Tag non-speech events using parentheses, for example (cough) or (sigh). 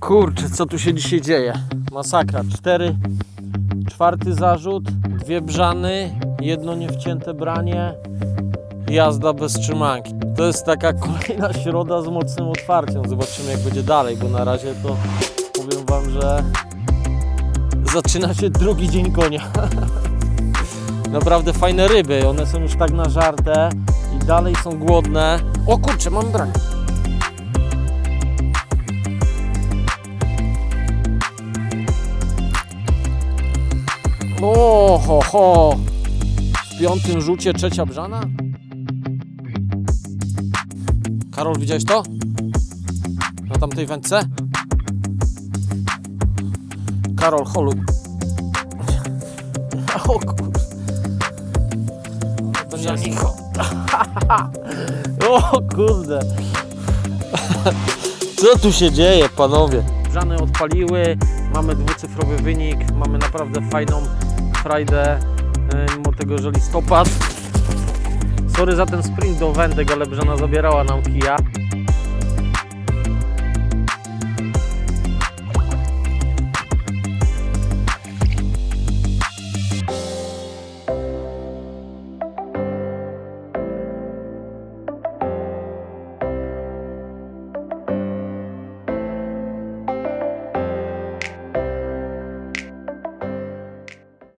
Kurczę, co tu się dzisiaj dzieje? Masakra. Cztery, czwarty zarzut, dwie brzany, jedno niewcięte branie, jazda bez trzymanki. To jest taka (laughs) kolejna środa z mocnym otwarciem. Zobaczymy jak będzie dalej, bo na razie to powiem Wam, że zaczyna się drugi dzień konia. (laughs) Naprawdę fajne ryby, one są już tak nażarte i dalej są głodne. O kurczę, mam branie. O, ho, ho. W piątym rzucie trzecia brzana? Karol, widziałeś to? Na tamtej wędce? Karol, holuj. (laughs) O kur... To nie Niko. (laughs) O kurde. (laughs) Co tu się dzieje, panowie? Brzany odpaliły, mamy dwucyfrowy wynik, mamy naprawdę fajną frajdę, e, mimo tego, że listopad. Sorry za ten sprint do wędek, ale Brzana zabierała nam kija.